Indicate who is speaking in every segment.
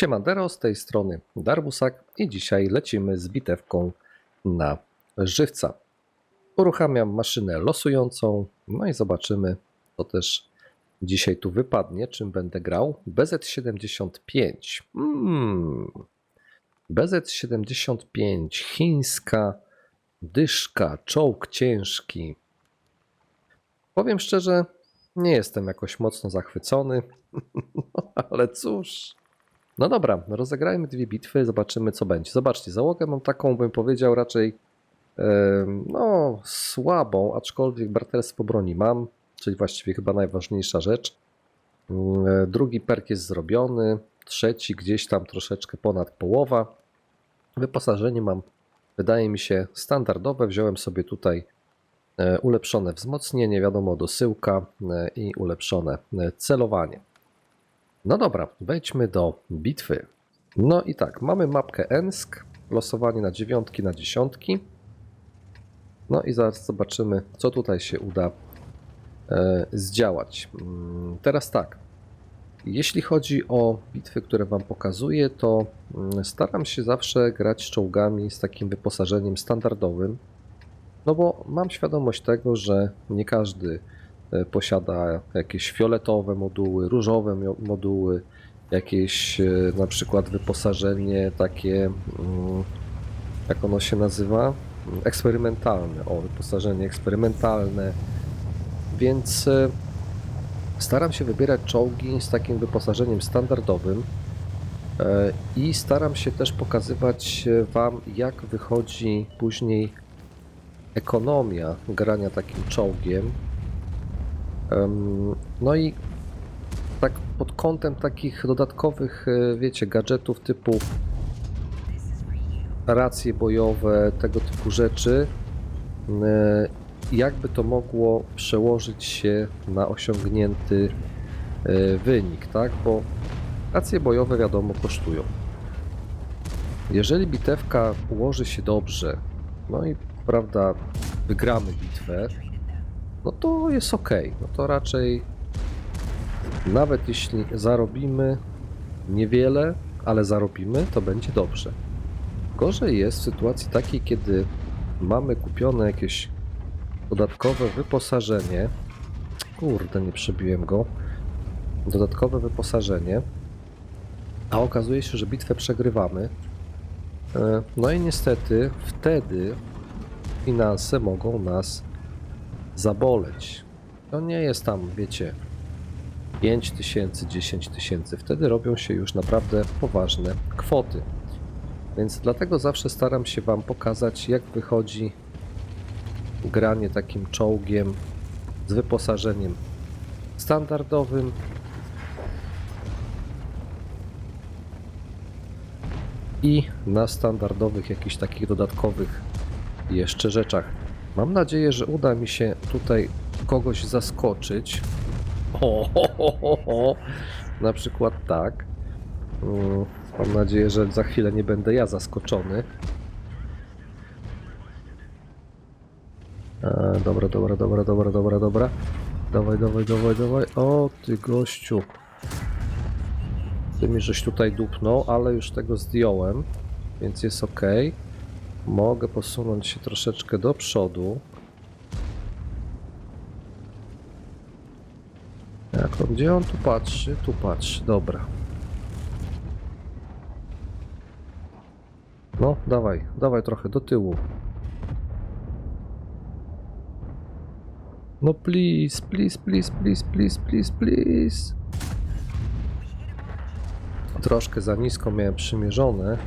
Speaker 1: Siemandero, z tej strony Darbusak i dzisiaj lecimy z bitewką na żywca. Uruchamiam maszynę losującą, no i zobaczymy, co też dzisiaj tu wypadnie, czym będę grał. BZ-75. Mm. BZ-75, chińska dyszka, czołg ciężki. Powiem szczerze, nie jestem jakoś mocno zachwycony, ale cóż. No dobra, rozegrajmy dwie bitwy, zobaczymy co będzie. Zobaczcie, załogę mam taką, bym powiedział, raczej no słabą, aczkolwiek braterstwo broni mam, czyli właściwie chyba najważniejsza rzecz. Mm, e, Drugi perk jest zrobiony, trzeci gdzieś tam troszeczkę ponad połowa. Wyposażenie mam, wydaje mi się, standardowe. Wziąłem sobie tutaj e, ulepszone wzmocnienie, wiadomo, dosyłka e, i ulepszone celowanie. No dobra, wejdźmy do bitwy. No i tak, mamy mapkę Ensk, losowanie na dziewiątki, na dziesiątki. No i zaraz zobaczymy, co tutaj się uda e, zdziałać. Mm, Teraz tak, jeśli chodzi o bitwy, które Wam pokazuję, to mm, staram się zawsze grać czołgami z takim wyposażeniem standardowym, no bo mam świadomość tego, że nie każdy posiada jakieś fioletowe moduły, różowe moduły, jakieś e, na przykład wyposażenie takie, mm, jak ono się nazywa? Eksperymentalne. O, wyposażenie eksperymentalne. Więc e, staram się wybierać czołgi z takim wyposażeniem standardowym e, i staram się też pokazywać e, Wam, jak wychodzi później ekonomia grania takim czołgiem. No i tak pod kątem takich dodatkowych, e, wiecie, gadżetów typu racje bojowe, tego typu rzeczy, e, jakby to mogło przełożyć się na osiągnięty e, wynik, tak? Bo racje bojowe wiadomo kosztują. Jeżeli bitewka ułoży się dobrze, no i prawda, wygramy bitwę, no to jest ok. No to raczej nawet jeśli zarobimy niewiele, ale zarobimy, to będzie dobrze. Gorzej jest w sytuacji takiej, kiedy mamy kupione jakieś dodatkowe wyposażenie. Kurde, nie przebiłem go. Dodatkowe wyposażenie. A okazuje się, że bitwę przegrywamy. E, No i niestety wtedy finanse mogą nas zaboleć. To nie jest tam, wiecie, 5 tysięcy, 10 tysięcy. Wtedy robią się już naprawdę poważne kwoty. Więc dlatego zawsze staram się Wam pokazać, jak wychodzi granie takim czołgiem z wyposażeniem standardowym. I na standardowych jakichś takich dodatkowych jeszcze rzeczach. Mam nadzieję, że uda mi się tutaj kogoś zaskoczyć. O, ho, ho, ho. Na przykład tak. Mm, Mam nadzieję, że za chwilę nie będę ja zaskoczony. E, dobra, dobra, dobra, dobra, dobra, dobra. Dawaj, dawaj, dawaj, dawaj. O, ty gościu. Ty mi żeś tutaj dupnął, ale już tego zdjąłem, więc jest ok. Mogę posunąć się troszeczkę do przodu. Jak on, gdzie on tu patrzy? Tu patrzy, dobra. No, dawaj, dawaj trochę do tyłu. No please, please, please, please, please, please, please. Troszkę za nisko miałem przymierzone.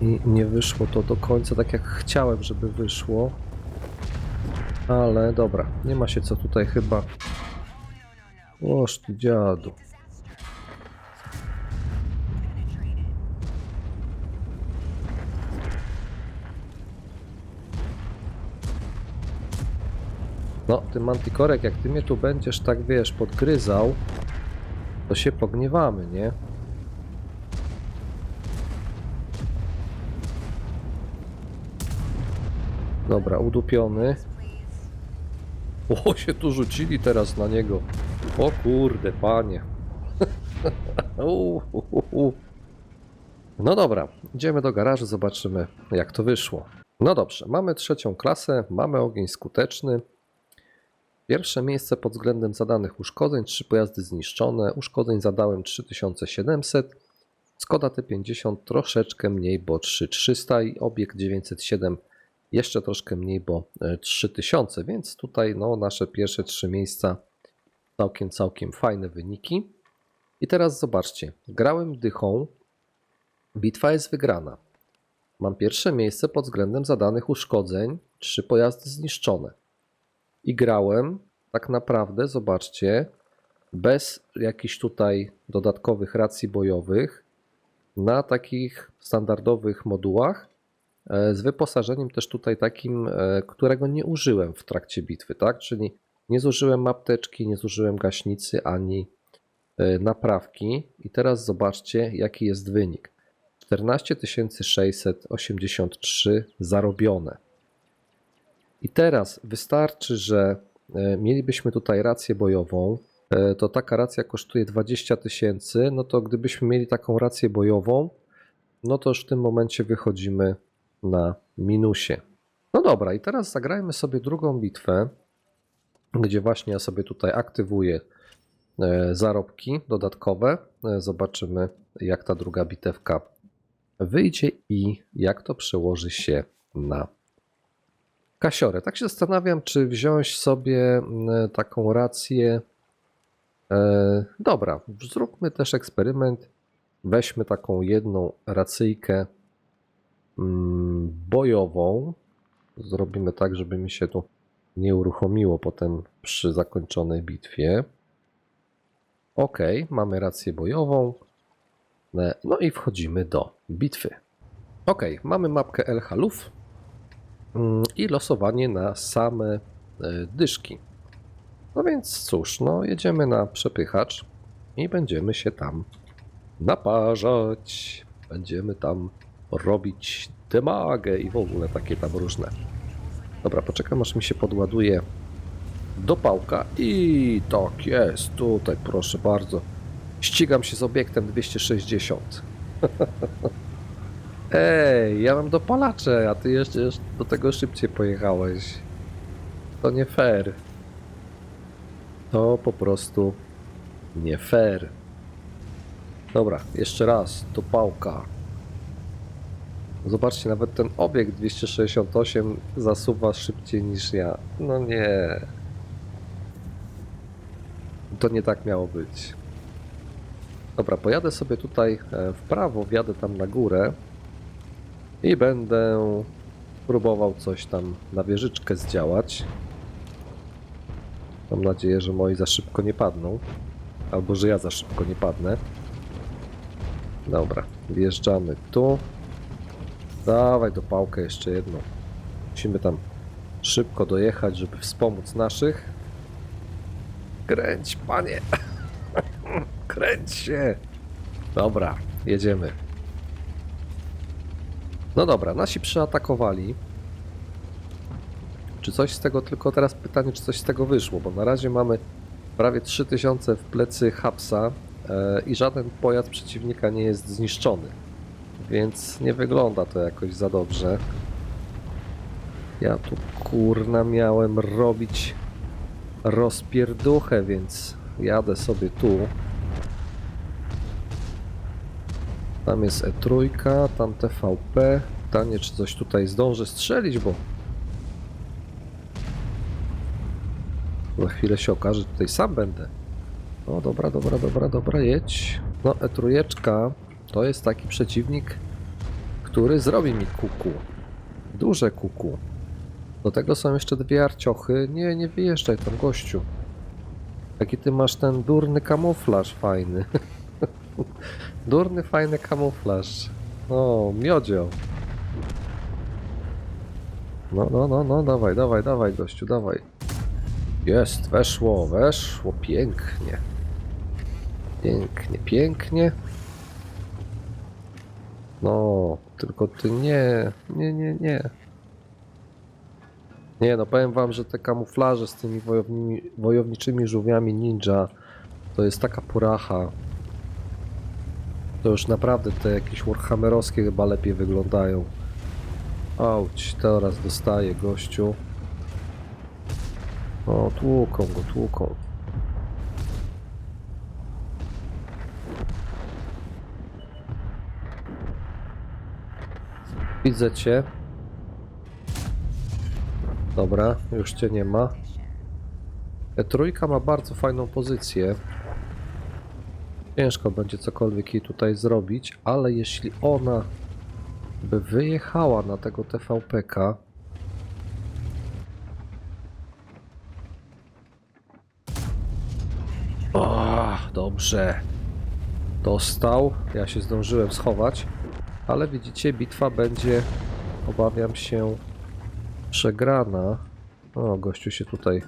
Speaker 1: I nie wyszło to do końca tak jak chciałem, żeby wyszło. Ale dobra, nie ma się co tutaj chyba. Oż ty dziadu. No, ty mantikorek, jak ty mnie tu będziesz tak, wiesz, podgryzał, to się pogniewamy, nie? Dobra, udupiony. O, się tu rzucili teraz na niego. O kurde, panie. No dobra, idziemy do garażu, zobaczymy jak to wyszło. No dobrze, mamy trzecią klasę, mamy ogień skuteczny. Pierwsze miejsce pod względem zadanych uszkodzeń, trzy pojazdy zniszczone, uszkodzeń zadałem 3700, Skoda T50 troszeczkę mniej, bo 3300 i obiekt 907 jeszcze troszkę mniej, bo e, 3000, więc tutaj no, nasze pierwsze trzy miejsca całkiem, całkiem fajne wyniki. I teraz zobaczcie, grałem dychą, bitwa jest wygrana. Mam pierwsze miejsce pod względem zadanych uszkodzeń, trzy pojazdy zniszczone. I grałem tak naprawdę, zobaczcie, bez jakichś tutaj dodatkowych racji bojowych, na takich standardowych modułach, e, z wyposażeniem też tutaj takim, e, którego nie użyłem w trakcie bitwy, tak? Czyli nie zużyłem apteczki, nie zużyłem gaśnicy ani e, naprawki. I teraz zobaczcie, jaki jest wynik. 14 683 zarobione. I teraz wystarczy, że e, mielibyśmy tutaj rację bojową, e, to taka racja kosztuje 20 tysięcy, no to gdybyśmy mieli taką rację bojową, no to już w tym momencie wychodzimy na minusie. No dobra, i teraz zagrajmy sobie drugą bitwę, gdzie właśnie ja sobie tutaj aktywuję e, zarobki dodatkowe. E, Zobaczymy, jak ta druga bitewka wyjdzie i jak to przełoży się na kasiorę. Tak się zastanawiam, czy wziąć sobie mm, taką rację. E, dobra, zróbmy też eksperyment. Weźmy taką jedną racyjkę bojową. Zrobimy tak, żeby mi się tu nie uruchomiło potem przy zakończonej bitwie. Ok, mamy rację bojową. No i wchodzimy do bitwy. Ok, mamy mapkę El Haluf mm, i losowanie na same e, dyszki. No więc cóż, no jedziemy na przepychacz i będziemy się tam naparzać. Będziemy tam robić demagę i w ogóle takie tam różne. Dobra, poczekam aż mi się podładuje do pałka i tak jest, tutaj proszę bardzo. Ścigam się z obiektem 260. Ej, ja mam dopalacze, a ty jeszcze jeszcze do tego szybciej pojechałeś. To nie fair. To po prostu nie fair. Dobra, jeszcze raz, do pałka. Zobaczcie, nawet ten obiekt 268 zasuwa szybciej niż ja. No nie. To nie tak miało być. Dobra, pojadę sobie tutaj e, w prawo, wjadę tam na górę i będę próbował coś tam na wieżyczkę zdziałać. Mam nadzieję, że moi za szybko nie padną. Albo że ja za szybko nie padnę. Dobra, wjeżdżamy tu. Dawaj do pałkę jeszcze jedną. Musimy tam szybko dojechać, żeby wspomóc naszych. Kręć, panie! Kręć się! Dobra, jedziemy. No dobra, nasi przyatakowali. Czy coś z tego, tylko teraz pytanie, czy coś z tego wyszło, bo na razie mamy prawie 3000 w plecy Hapsa e, i żaden pojazd przeciwnika nie jest zniszczony. Więc nie wygląda to jakoś za dobrze. Ja tu kurna miałem robić rozpierduchę, więc jadę sobie tu. Tam jest E3, tam TVP. Pytanie, czy coś tutaj zdążę strzelić, bo za chwilę się okaże, że tutaj sam będę. No dobra, dobra, dobra, dobra, jedź. No E3 to jest taki przeciwnik, który zrobi mi kuku. Duże kuku. Do tego są jeszcze dwie arciochy. Nie, nie wyjeżdżaj tam, gościu. Jaki ty masz ten durny kamuflaż fajny. durny, fajny kamuflaż. No, miodzio. No, no, no, no, dawaj, dawaj, dawaj, gościu, dawaj. Jest, weszło, weszło, pięknie. Pięknie, pięknie. No, tylko ty nie, nie, nie, nie. Nie no, powiem wam, że te kamuflaże z tymi wojownymi, wojowniczymi żółwiami ninja to jest taka poracha. To już naprawdę te jakieś Warhammerowskie chyba lepiej wyglądają. Auć, teraz dostaje gościu. O, tłuką go, tłuką. Widzę cię. Dobra, już cię nie ma. E, Trójka ma bardzo fajną pozycję. Ciężko będzie cokolwiek jej tutaj zrobić, ale jeśli ona by wyjechała na tego TVPK, dobrze. Dostał. Ja się zdążyłem schować. Ale widzicie, bitwa będzie, obawiam się, przegrana. O, gościu się tutaj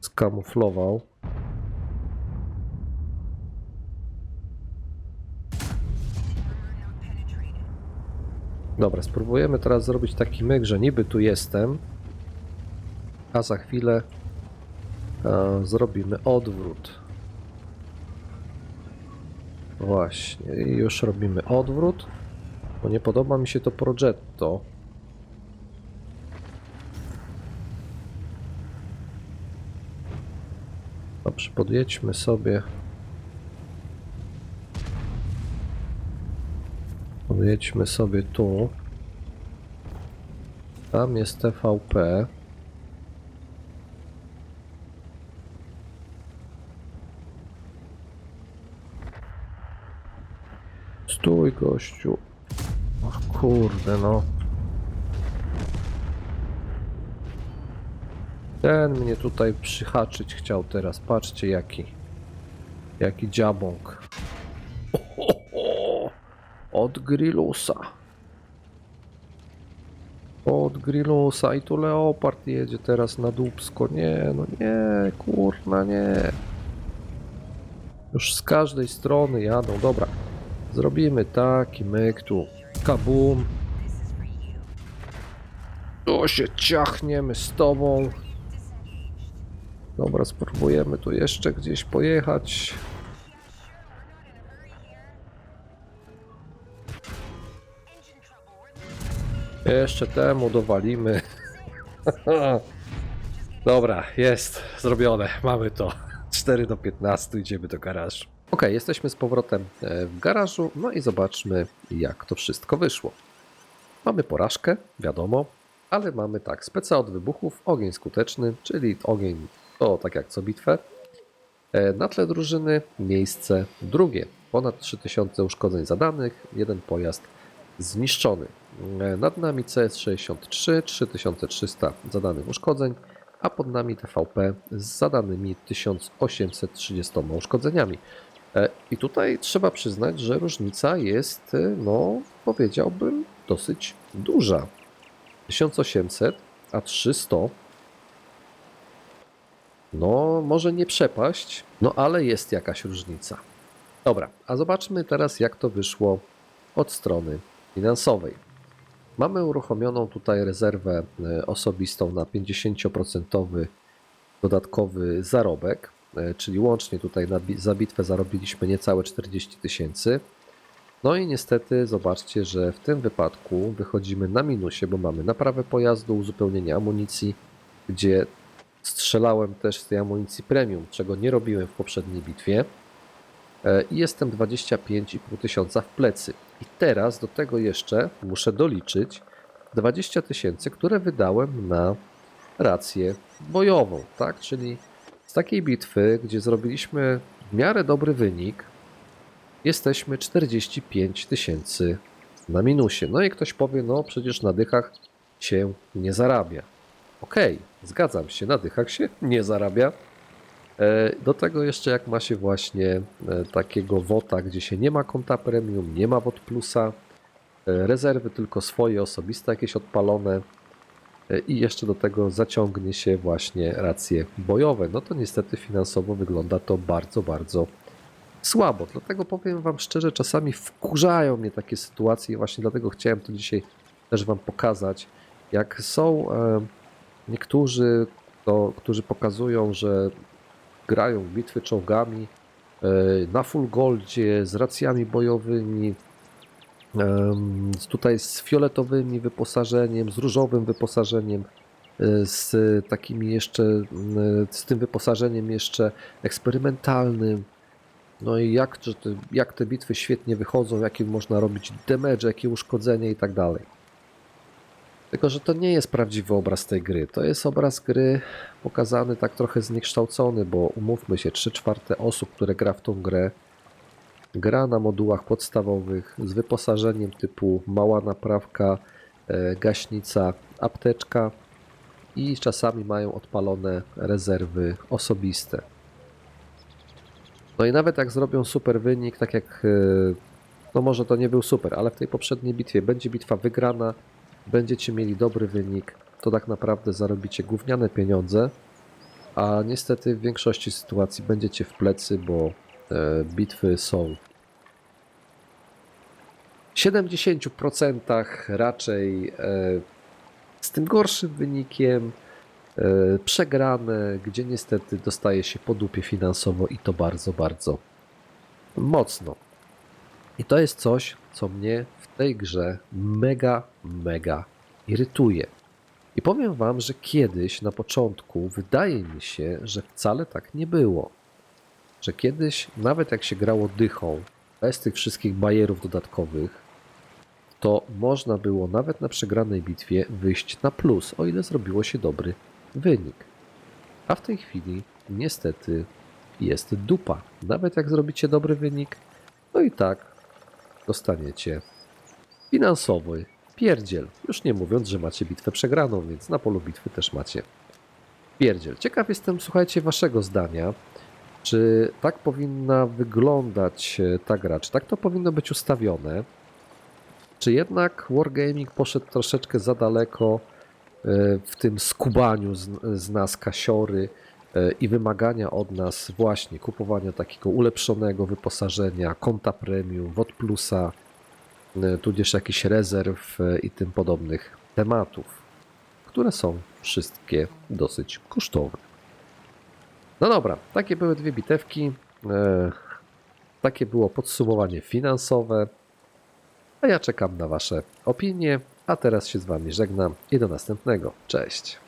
Speaker 1: skamuflował. Dobra, spróbujemy teraz zrobić taki myk, że niby tu jestem, a za chwilę e, zrobimy odwrót. Właśnie, już robimy odwrót, bo nie podoba mi się to progetto. Dobrze, podjedźmy sobie. Podjedźmy sobie tu. Tam jest TVP. Gościu. O kurde, no. Ten mnie tutaj przyhaczyć chciał teraz. Patrzcie jaki. Jaki dziabąk. Ohoho! Od Grillusa. Od Grillusa i tu Leopard jedzie teraz na Dubsko. Nie, no nie, kurna, nie. Już z każdej strony jadą. Dobra, zrobimy taki myk tu. Kabum. Tu się ciachniemy z tobą. Dobra, spróbujemy tu jeszcze gdzieś pojechać. Jeszcze temu dowalimy. Dobra, jest zrobione. Mamy to. 4 do 15, idziemy do garażu. Ok, jesteśmy z powrotem e, w garażu. No i zobaczmy, jak to wszystko wyszło. Mamy porażkę, wiadomo, ale mamy tak, speca od wybuchów, ogień skuteczny, czyli ogień to tak jak co bitwę. E, Na tle drużyny miejsce drugie. Ponad 3000 uszkodzeń zadanych, jeden pojazd zniszczony. E, Nad nami CS63, 3300 zadanych uszkodzeń, a pod nami TVP z zadanymi 1830 uszkodzeniami. E, I tutaj trzeba przyznać, że różnica jest, e, no powiedziałbym, dosyć duża. 1800, a 300 no, może nie przepaść, no ale jest jakaś różnica. Dobra, a zobaczmy teraz, jak to wyszło od strony finansowej. Mamy uruchomioną tutaj rezerwę e, osobistą na 50% dodatkowy zarobek, czyli łącznie tutaj na, za bitwę zarobiliśmy niecałe 40 tysięcy. No i niestety zobaczcie, że w tym wypadku wychodzimy na minusie, bo mamy naprawę pojazdu, uzupełnienie amunicji, gdzie strzelałem też z tej amunicji premium, czego nie robiłem w poprzedniej bitwie. E, I jestem 25,5 tysiąca w plecy. I teraz do tego jeszcze muszę doliczyć 20 tysięcy, które wydałem na rację bojową, tak? Czyli takiej bitwy, gdzie zrobiliśmy w miarę dobry wynik, jesteśmy 45 tysięcy na minusie. No i ktoś powie, no przecież na dychach się nie zarabia. Okej, zgadzam się, na dychach się nie zarabia. E, Do tego jeszcze jak ma się właśnie e, takiego WOTA, gdzie się nie ma konta premium, nie ma WOT plusa, e, rezerwy tylko swoje osobiste jakieś odpalone i jeszcze do tego zaciągnie się właśnie racje bojowe, no to niestety finansowo wygląda to bardzo, bardzo słabo. Dlatego powiem Wam szczerze, czasami wkurzają mnie takie sytuacje i właśnie dlatego chciałem to dzisiaj też Wam pokazać, jak są e, niektórzy, to, którzy pokazują, że grają bitwy czołgami e, na full goldzie, z racjami bojowymi, tutaj z fioletowymi wyposażeniem, z różowym wyposażeniem, e, z takimi jeszcze, m, z tym wyposażeniem jeszcze eksperymentalnym. No i jak, jak te bitwy świetnie wychodzą, jakie można robić damage, jakie uszkodzenie i tak dalej. Tylko, że to nie jest prawdziwy obraz tej gry. To jest obraz gry pokazany tak trochę zniekształcony, bo umówmy się, 3 czwarte osób, które gra w tą grę, gra na modułach podstawowych z wyposażeniem typu mała naprawka, e, gaśnica, apteczka i czasami mają odpalone rezerwy osobiste. No i nawet jak zrobią super wynik, tak jak, e, no może to nie był super, ale w tej poprzedniej bitwie będzie bitwa wygrana, będziecie mieli dobry wynik, to tak naprawdę zarobicie gówniane pieniądze, a niestety w większości sytuacji będziecie w plecy, bo e, bitwy są w 70% raczej e, z tym gorszym wynikiem, e, przegrane, gdzie niestety dostaje się po dupie finansowo i to bardzo, bardzo mocno. I to jest coś, co mnie w tej grze mega, mega irytuje. I powiem Wam, że kiedyś na początku wydaje mi się, że wcale tak nie było. Że kiedyś, nawet jak się grało dychą, bez tych wszystkich bajerów dodatkowych, to można było nawet na przegranej bitwie wyjść na plus, o ile zrobiło się dobry wynik. A w tej chwili niestety jest dupa. Nawet jak zrobicie dobry wynik, no i tak dostaniecie finansowy pierdziel. Już nie mówiąc, że macie bitwę przegraną, więc na polu bitwy też macie pierdziel. Ciekaw jestem, słuchajcie, waszego zdania. Czy tak powinna wyglądać e, ta gra? Czy tak to powinno być ustawione? Czy jednak Wargaming poszedł troszeczkę za daleko e, w tym skubaniu z, nas kasiory e, i wymagania od nas właśnie kupowania takiego ulepszonego wyposażenia, konta premium, WOD Plusa, tudzież jakichś rezerw i tym podobnych tematów, które są wszystkie dosyć kosztowne. No dobra, takie były dwie bitewki. E, takie było podsumowanie finansowe. A ja czekam na Wasze opinie. A teraz się z Wami żegnam i do następnego. Cześć.